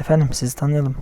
Efendim sizi tanıyalım.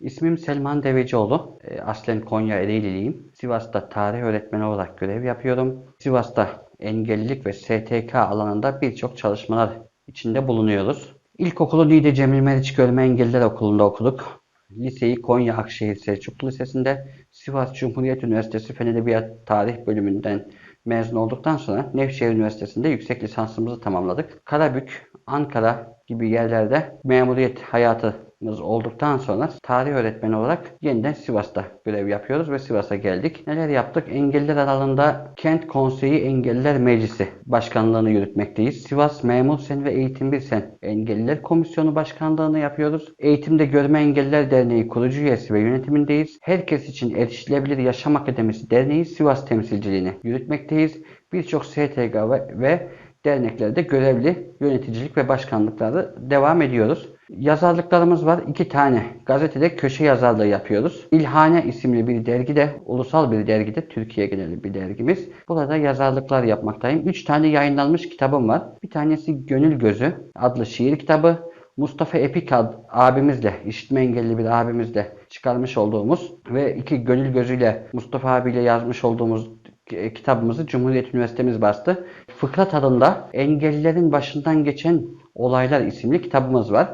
İsmim Selman Devecioğlu. E, Aslen Konya Ereğliliyim. Sivas'ta tarih öğretmeni olarak görev yapıyorum. Sivas'ta engellilik ve STK alanında birçok çalışmalar içinde bulunuyoruz. İlkokulu Niğde Cemil Meriç Görme Engelliler Okulu'nda okuduk. Liseyi Konya Akşehir Selçuklu Lisesi'nde, Sivas Cumhuriyet Üniversitesi Fen Edebiyat Tarih bölümünden mezun olduktan sonra Nevşehir Üniversitesi'nde yüksek lisansımızı tamamladık. Karabük, Ankara gibi yerlerde memuriyet hayatımız olduktan sonra tarih öğretmeni olarak yeniden Sivas'ta görev yapıyoruz ve Sivas'a geldik. Neler yaptık? Engelliler alanında Kent Konseyi Engelliler Meclisi Başkanlığını yürütmekteyiz. Sivas Memur Sen ve Eğitim Bir Sen Engelliler Komisyonu Başkanlığını yapıyoruz. Eğitimde Görme Engelliler Derneği kurucu üyesi ve yönetimindeyiz. Herkes için Erişilebilir Yaşam Akademisi Derneği Sivas temsilciliğini yürütmekteyiz. Birçok STK ve, ve derneklerde görevli yöneticilik ve başkanlıkları devam ediyoruz. Yazarlıklarımız var. iki tane. Gazetede köşe yazarlığı yapıyoruz. İlhane isimli bir dergide, ulusal bir dergide, Türkiye geneli bir dergimiz. Burada yazarlıklar yapmaktayım. Üç tane yayınlanmış kitabım var. Bir tanesi Gönül Gözü adlı şiir kitabı. Mustafa Epik ad- abimizle, işitme engelli bir abimizle çıkarmış olduğumuz ve iki gönül gözüyle Mustafa abiyle yazmış olduğumuz e, kitabımızı Cumhuriyet Üniversitemiz bastı. Fıkra tadında Engellilerin Başından Geçen Olaylar isimli kitabımız var.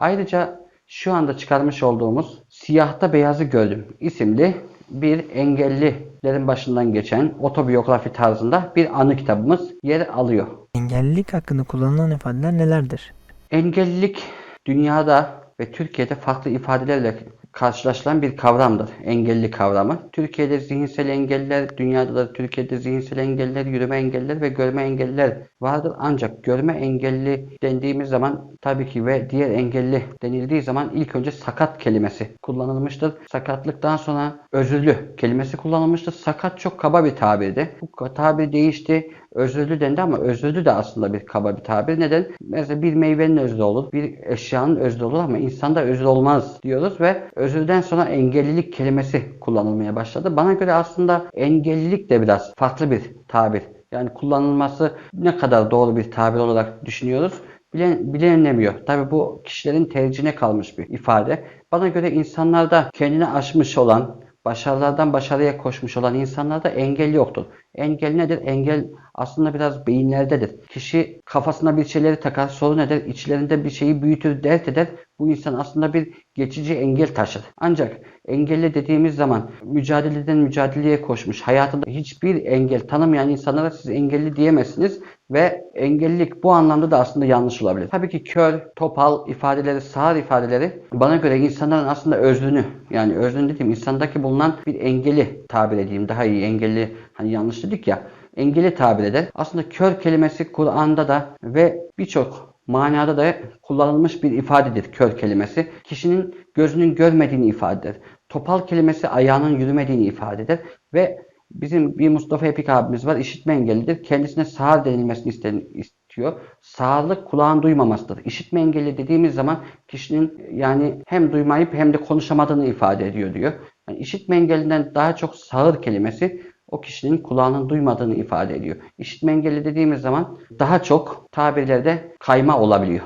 Ayrıca şu anda çıkarmış olduğumuz Siyahta Beyazı Gördüm isimli bir engellilerin başından geçen otobiyografi tarzında bir anı kitabımız yer alıyor. Engellilik hakkında kullanılan ifadeler nelerdir? Engellilik dünyada ve Türkiye'de farklı ifadelerle karşılaşılan bir kavramdır. Engelli kavramı. Türkiye'de zihinsel engelliler, dünyada da Türkiye'de zihinsel engelliler, yürüme engelliler ve görme engelliler vardır. Ancak görme engelli dendiğimiz zaman tabii ki ve diğer engelli denildiği zaman ilk önce sakat kelimesi kullanılmıştır. Sakatlıktan sonra özürlü kelimesi kullanılmıştır. Sakat çok kaba bir tabirdi. Bu tabir değişti. Özürlü dendi ama özürlü de aslında bir kaba bir tabir. Neden? Mesela bir meyvenin özrü olur, bir eşyanın özrü olur ama insanda özür olmaz diyoruz ve özürden sonra engellilik kelimesi kullanılmaya başladı. Bana göre aslında engellilik de biraz farklı bir tabir. Yani kullanılması ne kadar doğru bir tabir olarak düşünüyoruz bilen, bilinemiyor. Tabi bu kişilerin tercihine kalmış bir ifade. Bana göre insanlarda kendini aşmış olan, başarılardan başarıya koşmuş olan insanlarda engel yoktur. Engel nedir? Engel aslında biraz beyinlerdedir. Kişi kafasına bir şeyleri takar, sorun eder, içlerinde bir şeyi büyütür, dert eder. Bu insan aslında bir geçici engel taşır. Ancak engelli dediğimiz zaman mücadeleden mücadeleye koşmuş, hayatında hiçbir engel tanımayan insanlara siz engelli diyemezsiniz ve engellilik bu anlamda da aslında yanlış olabilir. Tabii ki kör, topal ifadeleri, sağır ifadeleri bana göre insanların aslında özlünü yani özlünü dediğim insandaki bulunan bir engeli tabir edeyim. Daha iyi engelli hani yanlış dedik ya engeli tabir eder. Aslında kör kelimesi Kur'an'da da ve birçok manada da kullanılmış bir ifadedir kör kelimesi. Kişinin gözünün görmediğini ifade eder. Topal kelimesi ayağının yürümediğini ifade eder ve bizim bir Mustafa Epik abimiz var işitme engellidir. Kendisine sağır denilmesini istiyor. Sağırlık kulağın duymamasıdır. İşitme engelli dediğimiz zaman kişinin yani hem duymayıp hem de konuşamadığını ifade ediyor diyor. Yani işitme engellinden daha çok sağır kelimesi o kişinin kulağının duymadığını ifade ediyor. İşitme engelli dediğimiz zaman daha çok tabirlerde kayma olabiliyor.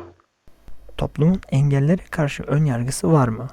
Toplumun engellere karşı ön yargısı var mı?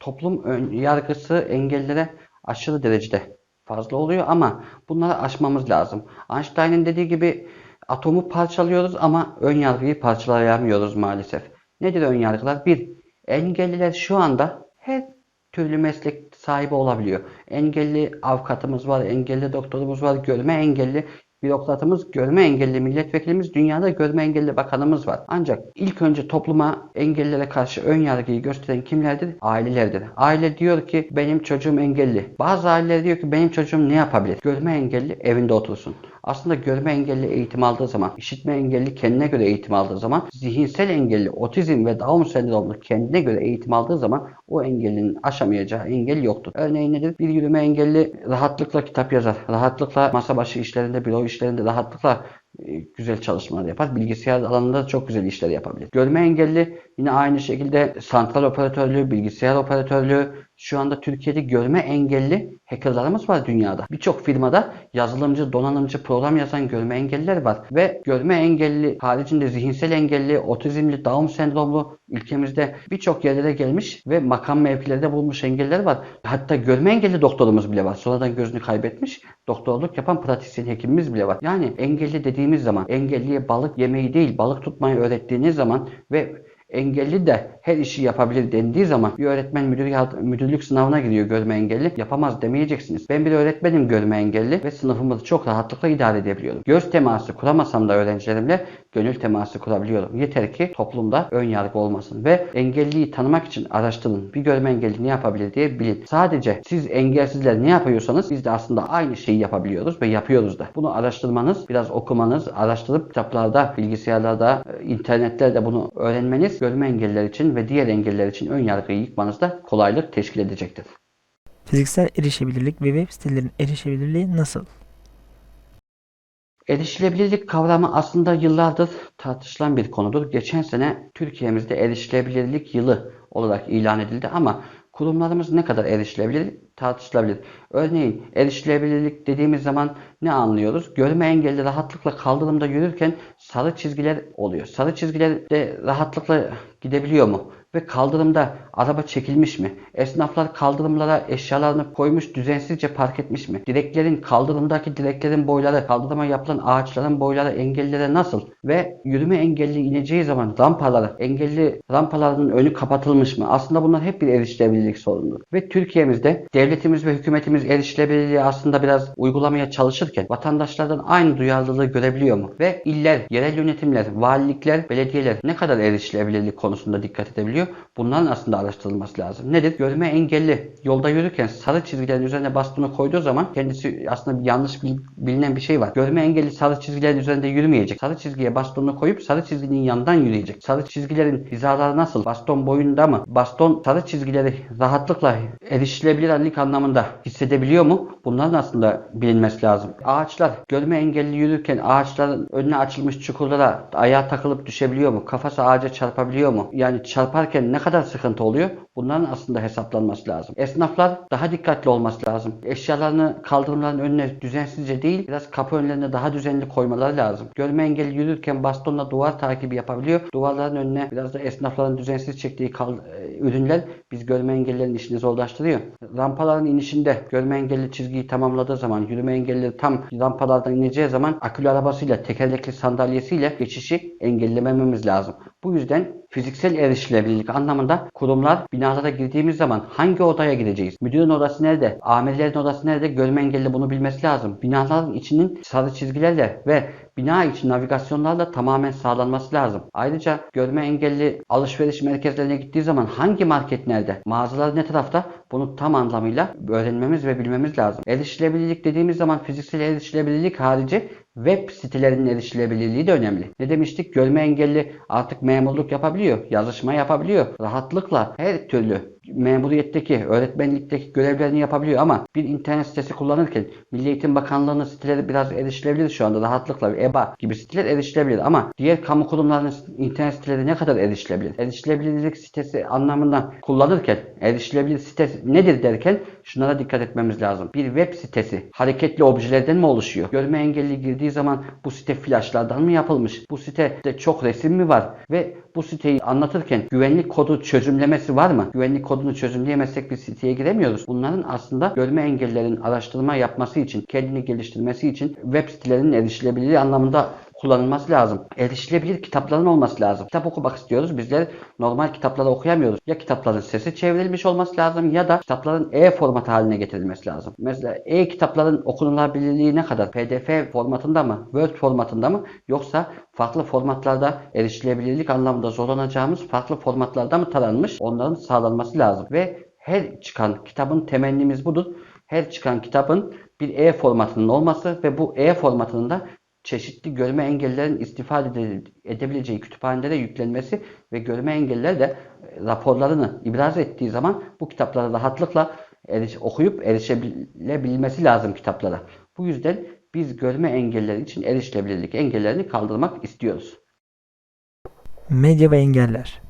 Toplum ön yargısı engellere aşırı derecede fazla oluyor ama bunları aşmamız lazım. Einstein'ın dediği gibi atomu parçalıyoruz ama ön yargıyı parçalayamıyoruz maalesef. Nedir ön yargılar? Bir, engelliler şu anda her türlü meslek sahibi olabiliyor. Engelli avukatımız var, engelli doktorumuz var, görme engelli bürokratımız, görme engelli milletvekilimiz, dünyada görme engelli bakanımız var. Ancak ilk önce topluma engellilere karşı ön yargıyı gösteren kimlerdir? Ailelerdir. Aile diyor ki benim çocuğum engelli. Bazı aileler diyor ki benim çocuğum ne yapabilir? Görme engelli evinde otursun. Aslında görme engelli eğitim aldığı zaman, işitme engelli kendine göre eğitim aldığı zaman, zihinsel engelli, otizm ve Down sendromlu kendine göre eğitim aldığı zaman o engellinin aşamayacağı engel yoktur. Örneğin nedir? Bir yürüme engelli rahatlıkla kitap yazar. Rahatlıkla masa başı işlerinde, büro işlerinde rahatlıkla e, güzel çalışmalar yapar. Bilgisayar alanında da çok güzel işler yapabilir. Görme engelli yine aynı şekilde santral operatörlüğü, bilgisayar operatörlüğü, Şu anda Türkiye'de görme engelli hackerlarımız var dünyada. Birçok firmada yazılımcı, donanımcı, program yazan görme engelliler var. Ve görme engelli haricinde zihinsel engelli, otizmli, Down sendromlu ülkemizde birçok yerlere gelmiş ve makam mevkilerde bulmuş engelliler var. Hatta görme engelli doktorumuz bile var. Sonradan gözünü kaybetmiş. Doktorluk yapan pratisyen hekimimiz bile var. Yani engelli dediğimiz zaman engelliye balık yemeyi değil balık tutmayı öğrettiğiniz zaman ve engelli de her işi yapabilir dendiği zaman bir öğretmen müdür müdürlük sınavına giriyor görme engelli. Yapamaz demeyeceksiniz. Ben bir öğretmenim görme engelli ve sınıfımızı çok rahatlıkla idare edebiliyorum. Göz teması kuramasam da öğrencilerimle gönül teması kurabiliyorum. Yeter ki toplumda ön yargı olmasın ve engelliyi tanımak için araştırın. Bir görme engelli ne yapabilir diye bilin. Sadece siz engelsizler ne yapıyorsanız biz de aslında aynı şeyi yapabiliyoruz ve yapıyoruz da. Bunu araştırmanız, biraz okumanız, araştırıp kitaplarda, bilgisayarlarda, e, internetlerde bunu öğrenmeniz görme engelliler için ve diğer engelliler için ön yargıyı yıkmanızda kolaylık teşkil edecektir. Fiziksel erişebilirlik ve web sitelerin erişebilirliği nasıl? Erişilebilirlik kavramı aslında yıllardır tartışılan bir konudur. Geçen sene Türkiye'mizde erişilebilirlik yılı olarak ilan edildi ama kurumlarımız ne kadar erişilebilir tartışılabilir. Örneğin erişilebilirlik dediğimiz zaman ne anlıyoruz? Görme engelli rahatlıkla kaldırımda yürürken sarı çizgiler oluyor. Sarı çizgiler de rahatlıkla gidebiliyor mu? Ve kaldırımda araba çekilmiş mi? Esnaflar kaldırımlara eşyalarını koymuş düzensizce park etmiş mi? Direklerin kaldırımdaki direklerin boyları, kaldırıma yapılan ağaçların boyları engellilere nasıl? Ve yürüme engelli ineceği zaman rampaları, engelli rampalarının önü kapatılmış mı? Aslında bunlar hep bir erişilebilirlik sorunudur. Ve Türkiye'mizde devletimiz ve hükümetimiz erişilebilirliği aslında biraz uygulamaya çalışırken vatandaşlardan aynı duyarlılığı görebiliyor mu? Ve iller, yerel yönetimler, valilikler, belediyeler ne kadar erişilebilirlik konusunda dikkat edebiliyor? Bunların aslında araştırılması lazım. Nedir? Görme engelli yolda yürürken sarı çizgilerin üzerine bastonu koyduğu zaman kendisi aslında yanlış bil- bilinen bir şey var. Görme engelli sarı çizgilerin üzerinde yürümeyecek. Sarı çizgiye bastonunu koyup sarı çizginin yanından yürüyecek. Sarı çizgilerin hizaları nasıl? Baston boyunda mı? Baston sarı çizgileri rahatlıkla erişilebilirlik anlamında hissedebiliyor mu? Bunların aslında bilinmesi lazım. Ağaçlar görme engelli yürürken ağaçların önüne açılmış çukurlara ayağa takılıp düşebiliyor mu? Kafası ağaca çarpabiliyor mu? Yani çarparken ne kadar sıkıntı oluyor? Bunların aslında hesaplanması lazım. Esnaflar daha dikkatli olması lazım. Eşyalarını kaldırımların önüne düzensizce değil, biraz kapı önlerine daha düzenli koymaları lazım. Görme engelli yürürken bastonla duvar takibi yapabiliyor. Duvarların önüne biraz da esnafların düzensiz çektiği e, ürünler biz görme engellilerin işini zorlaştırıyor. Rampaların inişinde görme engelli çizgiyi tamamladığı zaman, yürüme engelli tam rampalardan ineceği zaman akülü arabasıyla, tekerlekli sandalyesiyle geçişi engellememiz lazım. Bu yüzden fiziksel erişilebilirlik anlamında kurumlar binalara girdiğimiz zaman hangi odaya gideceğiz? Müdürün odası nerede? Amirlerin odası nerede? Görme engelli bunu bilmesi lazım. Binaların içinin sarı çizgilerle ve bina içi navigasyonlarla tamamen sağlanması lazım. Ayrıca görme engelli alışveriş merkezlerine gittiği zaman hangi market nerede? Mağazalar ne tarafta? Bunu tam anlamıyla öğrenmemiz ve bilmemiz lazım. Erişilebilirlik dediğimiz zaman fiziksel erişilebilirlik harici web sitelerinin erişilebilirliği de önemli. Ne demiştik? Görme engelli artık memurluk yapabiliyor, yazışma yapabiliyor. Rahatlıkla her türlü memuriyetteki, öğretmenlikteki görevlerini yapabiliyor ama bir internet sitesi kullanırken Milli Eğitim Bakanlığı'nın siteleri biraz erişilebilir şu anda rahatlıkla. EBA gibi siteler erişilebilir ama diğer kamu kurumlarının internet siteleri ne kadar erişilebilir? Erişilebilirlik sitesi anlamında kullanırken erişilebilir site nedir derken şunlara dikkat etmemiz lazım. Bir web sitesi hareketli objelerden mi oluşuyor? Görme engelli girdiği zaman bu site flaşlardan mı yapılmış? Bu sitede çok resim mi var? Ve bu siteyi anlatırken güvenlik kodu çözümlemesi var mı? Güvenlik kodunu çözümleyemezsek bir siteye giremiyoruz. Bunların aslında görme engellerin araştırma yapması için, kendini geliştirmesi için web sitelerinin erişilebilirliği anlamında kullanılması lazım. Erişilebilir kitapların olması lazım. Kitap okumak istiyoruz. Bizler normal kitapları okuyamıyoruz. Ya kitapların sesi çevrilmiş olması lazım ya da kitapların e-format haline getirilmesi lazım. Mesela e-kitapların okunulabilirliği ne kadar? PDF formatında mı? Word formatında mı? Yoksa farklı formatlarda erişilebilirlik anlamında zorlanacağımız farklı formatlarda mı taranmış? Onların sağlanması lazım. Ve her çıkan kitabın temennimiz budur. Her çıkan kitabın bir e-formatının olması ve bu e-formatının da çeşitli görme engellilerin istifade ede- edebileceği kütüphanelere yüklenmesi ve görme engelliler de e, raporlarını ibraz ettiği zaman bu kitaplara rahatlıkla eriş- okuyup erişebilmesi lazım kitaplara. Bu yüzden biz görme engelliler için erişilebilirlik engellerini kaldırmak istiyoruz. Medya ve engeller.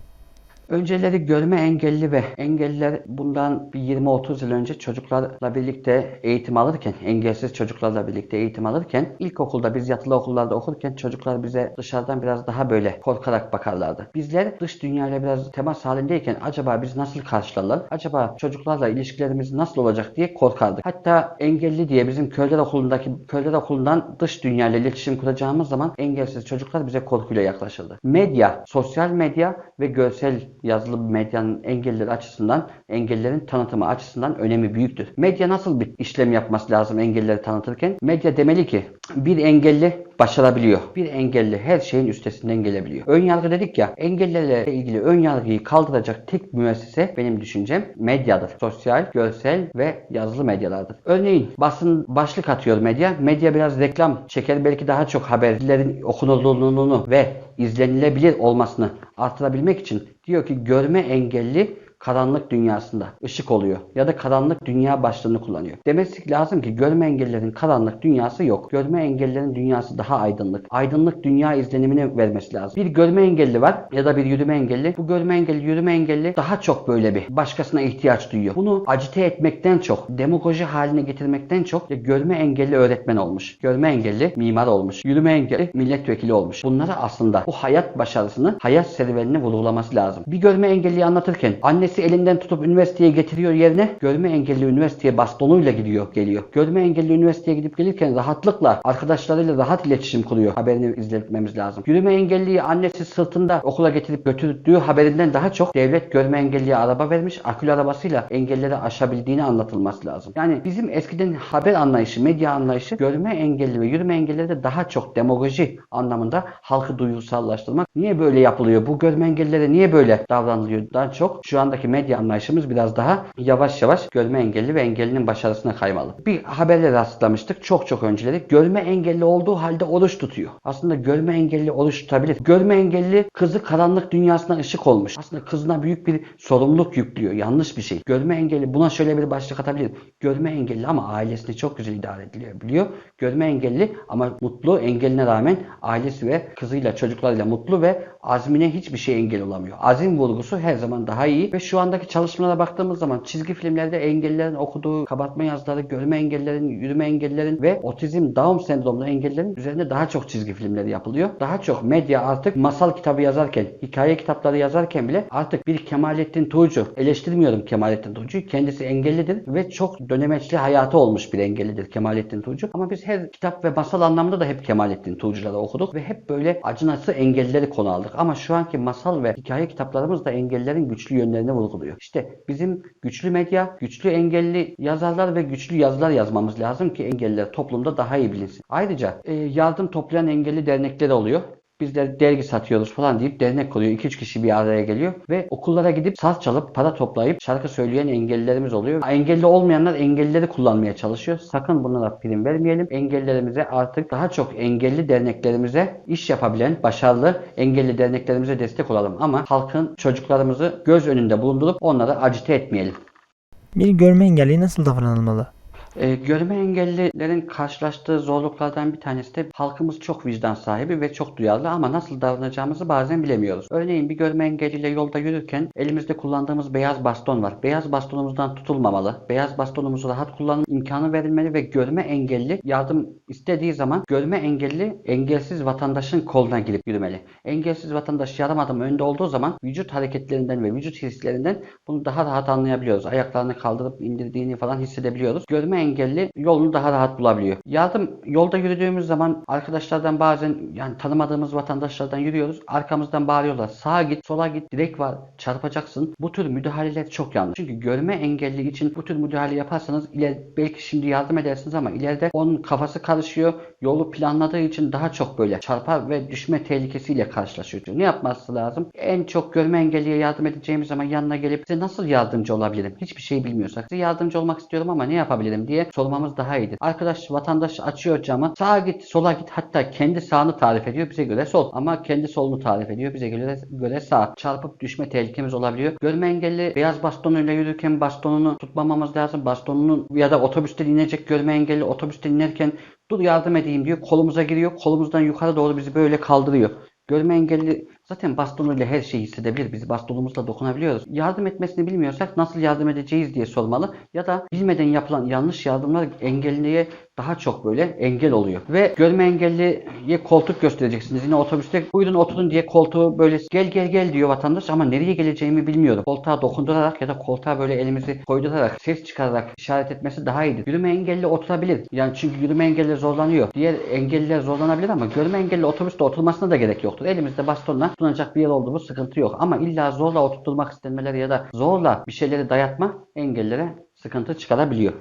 Önceleri görme engelli ve engelliler bundan bir 20-30 yıl önce çocuklarla birlikte eğitim alırken, engelsiz çocuklarla birlikte eğitim alırken, ilkokulda biz yatılı okullarda okurken çocuklar bize dışarıdan biraz daha böyle korkarak bakarlardı. Bizler dış dünyayla biraz temas halindeyken acaba biz nasıl karşılarlar? Acaba çocuklarla ilişkilerimiz nasıl olacak diye korkardık. Hatta engelli diye bizim köyler okulundaki köyler okulundan dış dünyayla iletişim kuracağımız zaman engelsiz çocuklar bize korkuyla yaklaşırdı. Medya, sosyal medya ve görsel yazılı medyanın engelliler açısından, engellilerin tanıtımı açısından önemi büyüktür. Medya nasıl bir işlem yapması lazım engellileri tanıtırken? Medya demeli ki bir engelli başarabiliyor. Bir engelli her şeyin üstesinden gelebiliyor. Ön yargı dedik ya, engellilerle ilgili ön yargıyı kaldıracak tek müessese benim düşüncem medyadır. Sosyal, görsel ve yazılı medyalardır. Örneğin basın başlık atıyor medya. Medya biraz reklam çeker. Belki daha çok haberlerin okunulduğunu ve izlenilebilir olmasını artırabilmek için diyor ki görme engelli karanlık dünyasında ışık oluyor ya da karanlık dünya başlığını kullanıyor. Demesi lazım ki görme engellilerin karanlık dünyası yok. Görme engellilerin dünyası daha aydınlık. Aydınlık dünya izlenimini vermesi lazım. Bir görme engelli var ya da bir yürüme engelli. Bu görme engelli, yürüme engelli daha çok böyle bir başkasına ihtiyaç duyuyor. Bunu acite etmekten çok, demagoji haline getirmekten çok ya görme engelli öğretmen olmuş. Görme engelli mimar olmuş. Yürüme engelli milletvekili olmuş. Bunları aslında bu hayat başarısını, hayat serüvenini vurgulaması lazım. Bir görme engelliyi anlatırken annesi elinden tutup üniversiteye getiriyor yerine görme engelli üniversiteye bastonuyla gidiyor geliyor. Görme engelli üniversiteye gidip gelirken rahatlıkla arkadaşlarıyla rahat iletişim kuruyor. Haberini izletmemiz lazım. Yürüme engelliyi annesi sırtında okula getirip götürdüğü haberinden daha çok devlet görme engelliye araba vermiş. Akülü arabasıyla engelleri aşabildiğini anlatılması lazım. Yani bizim eskiden haber anlayışı, medya anlayışı görme engelli ve yürüme engellileri de daha çok demagoji anlamında halkı duygusallaştırmak. Niye böyle yapılıyor? Bu görme engellilere niye böyle davranılıyor? Daha çok şu andaki medya anlayışımız biraz daha yavaş yavaş görme engelli ve engellinin başarısına kaymalı. Bir haberle rastlamıştık çok çok önceleri. Görme engelli olduğu halde oruç tutuyor. Aslında görme engelli oruç tutabilir. Görme engelli kızı karanlık dünyasına ışık olmuş. Aslında kızına büyük bir sorumluluk yüklüyor. Yanlış bir şey. Görme engelli buna şöyle bir başlık atabilir. Görme engelli ama ailesini çok güzel idare ediliyor biliyor. Görme engelli ama mutlu engeline rağmen ailesi ve kızıyla çocuklarıyla mutlu ve azmine hiçbir şey engel olamıyor. Azim vurgusu her zaman daha iyi ve şu andaki çalışmalara baktığımız zaman çizgi filmlerde engellilerin okuduğu kabartma yazıları, görme engellilerin, yürüme engellilerin ve otizm, Down sendromlu engellilerin üzerinde daha çok çizgi filmleri yapılıyor. Daha çok medya artık masal kitabı yazarken, hikaye kitapları yazarken bile artık bir Kemalettin Tuğcu, eleştirmiyorum Kemalettin Tuğcu'yu, kendisi engellidir ve çok dönemeçli hayatı olmuş bir engellidir Kemalettin Tuğcu. Ama biz her kitap ve masal anlamında da hep Kemalettin Tuğcuları okuduk ve hep böyle acınası engellileri konu aldık. Ama şu anki masal ve hikaye kitaplarımız da engellerin güçlü yönlerini vurguluyor. İşte bizim güçlü medya, güçlü engelli yazarlar ve güçlü yazılar yazmamız lazım ki engelliler toplumda daha iyi bilinsin. Ayrıca e, yardım toplayan engelli dernekleri oluyor. Bizler dergi satıyoruz falan deyip dernek kuruyor. 2-3 kişi bir araya geliyor ve okullara gidip saz çalıp para toplayıp şarkı söyleyen engellilerimiz oluyor. Engelli olmayanlar engellileri kullanmaya çalışıyor. Sakın bunlara prim vermeyelim. Engellilerimize artık daha çok engelli derneklerimize iş yapabilen başarılı engelli derneklerimize destek olalım. Ama halkın çocuklarımızı göz önünde bulundurup onları acite etmeyelim. Bir görme engelli nasıl davranılmalı? E, görme engellilerin karşılaştığı zorluklardan bir tanesi de halkımız çok vicdan sahibi ve çok duyarlı ama nasıl davranacağımızı bazen bilemiyoruz. Örneğin bir görme engelliyle yolda yürürken elimizde kullandığımız beyaz baston var. Beyaz bastonumuzdan tutulmamalı. Beyaz bastonumuzu rahat kullanım imkanı verilmeli ve görme engelli yardım istediği zaman görme engelli engelsiz vatandaşın koluna girip yürümeli. Engelsiz vatandaş yarım adım önde olduğu zaman vücut hareketlerinden ve vücut hislerinden bunu daha rahat anlayabiliyoruz. Ayaklarını kaldırıp indirdiğini falan hissedebiliyoruz. Görme engelli yolunu daha rahat bulabiliyor. Yardım yolda yürüdüğümüz zaman arkadaşlardan bazen yani tanımadığımız vatandaşlardan yürüyoruz. Arkamızdan bağırıyorlar. Sağa git, sola git, direk var, çarpacaksın. Bu tür müdahaleler çok yanlış. Çünkü görme engelli için bu tür müdahale yaparsanız iler, belki şimdi yardım edersiniz ama ileride onun kafası karışıyor. Yolu planladığı için daha çok böyle çarpar ve düşme tehlikesiyle karşılaşıyor. Ne yapması lazım? En çok görme engelliye yardım edeceğimiz zaman yanına gelip size nasıl yardımcı olabilirim? Hiçbir şey bilmiyorsak size yardımcı olmak istiyorum ama ne yapabilirim diye sormamız daha iyidir. Arkadaş vatandaş açıyor camı. Sağa git, sola git. Hatta kendi sağını tarif ediyor. Bize göre sol. Ama kendi solunu tarif ediyor. Bize göre, göre sağ. Çarpıp düşme tehlikemiz olabiliyor. Görme engelli beyaz bastonuyla yürürken bastonunu tutmamamız lazım. Bastonunun ya da otobüsten inecek görme engelli otobüsten inerken dur yardım edeyim diyor. Kolumuza giriyor. Kolumuzdan yukarı doğru bizi böyle kaldırıyor. Görme engelli Zaten bastonuyla her şeyi hissedebilir. Biz bastonumuzla dokunabiliyoruz. Yardım etmesini bilmiyorsak nasıl yardım edeceğiz diye sormalı. Ya da bilmeden yapılan yanlış yardımlar engelliye daha çok böyle engel oluyor. Ve görme engelliye koltuk göstereceksiniz. Yine otobüste buyurun oturun diye koltuğu böyle gel gel gel diyor vatandaş ama nereye geleceğimi bilmiyorum. Koltuğa dokundurarak ya da koltuğa böyle elimizi koydurarak ses çıkararak işaret etmesi daha iyidir. Yürüme engelli oturabilir. Yani çünkü yürüme engelli zorlanıyor. Diğer engelliler zorlanabilir ama görme engelli otobüste oturmasına da gerek yoktur. Elimizde bastonla tutunacak bir yer olduğu sıkıntı yok. Ama illa zorla oturtulmak istenmeleri ya da zorla bir şeyleri dayatma engellilere sıkıntı çıkarabiliyor.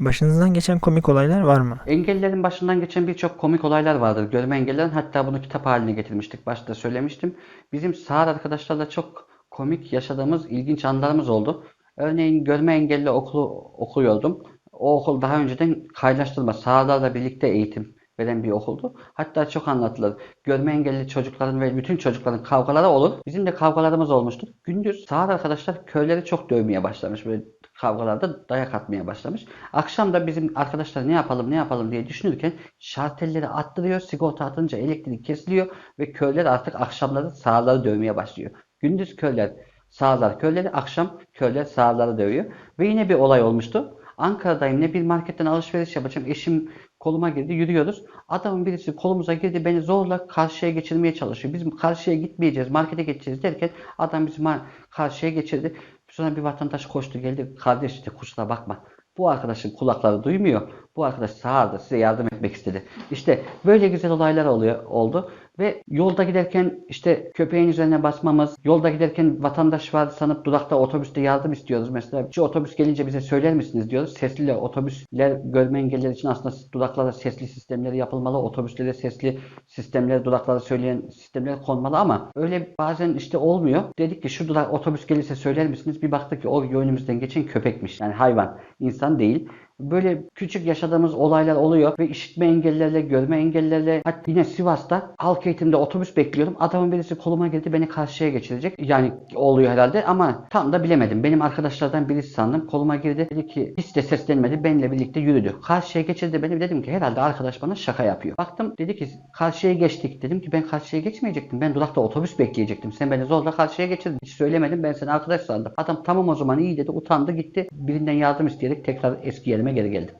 Başınızdan geçen komik olaylar var mı? Engellilerin başından geçen birçok komik olaylar vardır. Görme engellilerin hatta bunu kitap haline getirmiştik. Başta söylemiştim. Bizim sağır arkadaşlarla çok komik yaşadığımız ilginç anlarımız oldu. Örneğin görme engelli okulu okuyordum. O okul daha önceden kaynaştırma, sağırlarla birlikte eğitim veren bir okuldu. Hatta çok anlatılır. Görme engelli çocukların ve bütün çocukların kavgaları olur. Bizim de kavgalarımız olmuştu. Gündüz sağır arkadaşlar köyleri çok dövmeye başlamış. Böyle kavgalarda dayak atmaya başlamış. Akşam da bizim arkadaşlar ne yapalım ne yapalım diye düşünürken şartelleri attırıyor. Sigorta atınca elektrik kesiliyor ve köyler artık akşamları sağırları dövmeye başlıyor. Gündüz köyler sağırlar köyleri, akşam köyler sağırları dövüyor. Ve yine bir olay olmuştu. Ankara'dayım ne bir marketten alışveriş yapacağım. Eşim koluma girdi yürüyoruz. Adamın birisi kolumuza girdi beni zorla karşıya geçirmeye çalışıyor. Biz karşıya gitmeyeceğiz markete geçeceğiz derken adam bizi karşıya geçirdi. Sonra bir vatandaş koştu geldi. Kardeş dedi kusura bakma. Bu arkadaşın kulakları duymuyor. Bu arkadaş sağırdı. Size yardım etmek istedi. İşte böyle güzel olaylar oluyor oldu. Ve yolda giderken işte köpeğin üzerine basmamız, yolda giderken vatandaş var sanıp durakta otobüste yardım istiyoruz. Mesela şu otobüs gelince bize söyler misiniz diyoruz. Sesli otobüsler görme engelliler için aslında duraklara sesli sistemleri yapılmalı. Otobüslere sesli sistemleri duraklara söyleyen sistemler konmalı ama öyle bazen işte olmuyor. Dedik ki şu durak otobüs gelirse söyler misiniz? Bir baktık ki o yönümüzden geçen köpekmiş. Yani hayvan, insan değil. Böyle küçük yaşadığımız olaylar oluyor ve işitme engellilerle, görme engellilerle hatta yine Sivas'ta halk eğitimde otobüs bekliyorum. Adamın birisi koluma girdi beni karşıya geçirecek. Yani oluyor herhalde ama tam da bilemedim. Benim arkadaşlardan birisi sandım. Koluma girdi. Dedi ki hiç de seslenmedi. Benimle birlikte yürüdü. Karşıya geçirdi beni. Dedim ki herhalde arkadaş bana şaka yapıyor. Baktım dedi ki karşıya geçtik. Dedim ki ben karşıya geçmeyecektim. Ben durakta otobüs bekleyecektim. Sen beni zorla karşıya geçirdin. Hiç söylemedim. Ben seni arkadaş sandım. Adam tamam o zaman iyi dedi. Utandı gitti. Birinden yardım isteyerek tekrar eski yerime geri geldim.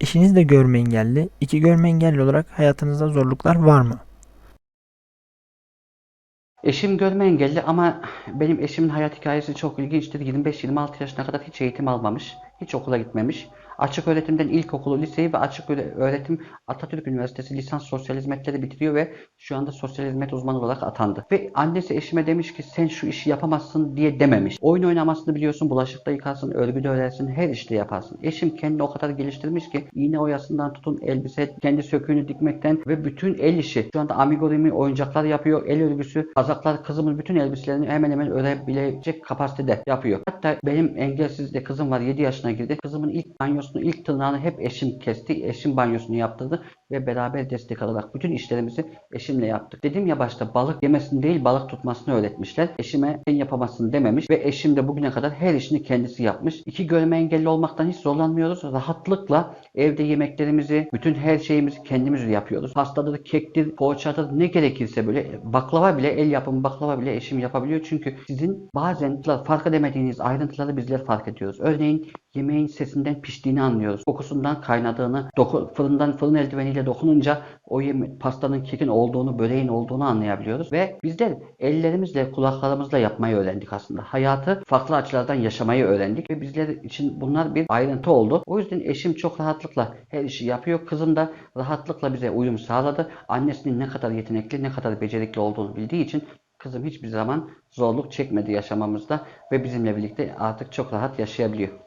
Eşiniz de görme engelli. İki görme engelli olarak hayatınızda zorluklar var mı? Eşim görme engelli ama benim eşimin hayat hikayesi çok ilginçtir. 25-26 yaşına kadar hiç eğitim almamış. Hiç okula gitmemiş. Açık öğretimden ilkokulu, liseyi ve açık öğre- öğretim Atatürk Üniversitesi lisans sosyal hizmetleri bitiriyor ve şu anda sosyal hizmet uzmanı olarak atandı. Ve annesi eşime demiş ki sen şu işi yapamazsın diye dememiş. Oyun oynamasını biliyorsun, bulaşıkta yıkarsın, örgü de örersin, her işte yaparsın. Eşim kendini o kadar geliştirmiş ki iğne oyasından tutun elbise, kendi söküğünü dikmekten ve bütün el işi. Şu anda amigurumi oyuncaklar yapıyor, el örgüsü, kazaklar kızımın bütün elbiselerini hemen hemen örebilecek kapasitede yapıyor. Hatta benim engelsiz de kızım var 7 yaşına girdi. Kızımın ilk banyosunu, ilk tırnağını hep eşim kesti. Eşim banyosunu yaptırdı ve beraber destek alarak bütün işlerimizi eşimle yaptık. Dedim ya başta balık yemesini değil balık tutmasını öğretmişler. Eşime sen yapamazsın dememiş ve eşim de bugüne kadar her işini kendisi yapmış. İki görme engelli olmaktan hiç zorlanmıyoruz. Rahatlıkla evde yemeklerimizi, bütün her şeyimizi kendimiz yapıyoruz. Pastadır, kektir, poğaçadır ne gerekirse böyle baklava bile el yapımı baklava bile eşim yapabiliyor. Çünkü sizin bazen fark edemediğiniz ayrıntıları bizler fark ediyoruz. Örneğin yemeğin sesinden piştiğini anlıyoruz. Kokusundan kaynadığını, doku, fırından fırın eldiveniyle dokununca o pastanın kekin olduğunu, böreğin olduğunu anlayabiliyoruz. Ve bizler ellerimizle, kulaklarımızla yapmayı öğrendik aslında. Hayatı farklı açılardan yaşamayı öğrendik ve bizler için bunlar bir ayrıntı oldu. O yüzden eşim çok rahatlıkla her işi yapıyor. Kızım da rahatlıkla bize uyum sağladı. Annesinin ne kadar yetenekli, ne kadar becerikli olduğunu bildiği için Kızım hiçbir zaman zorluk çekmedi yaşamamızda ve bizimle birlikte artık çok rahat yaşayabiliyor.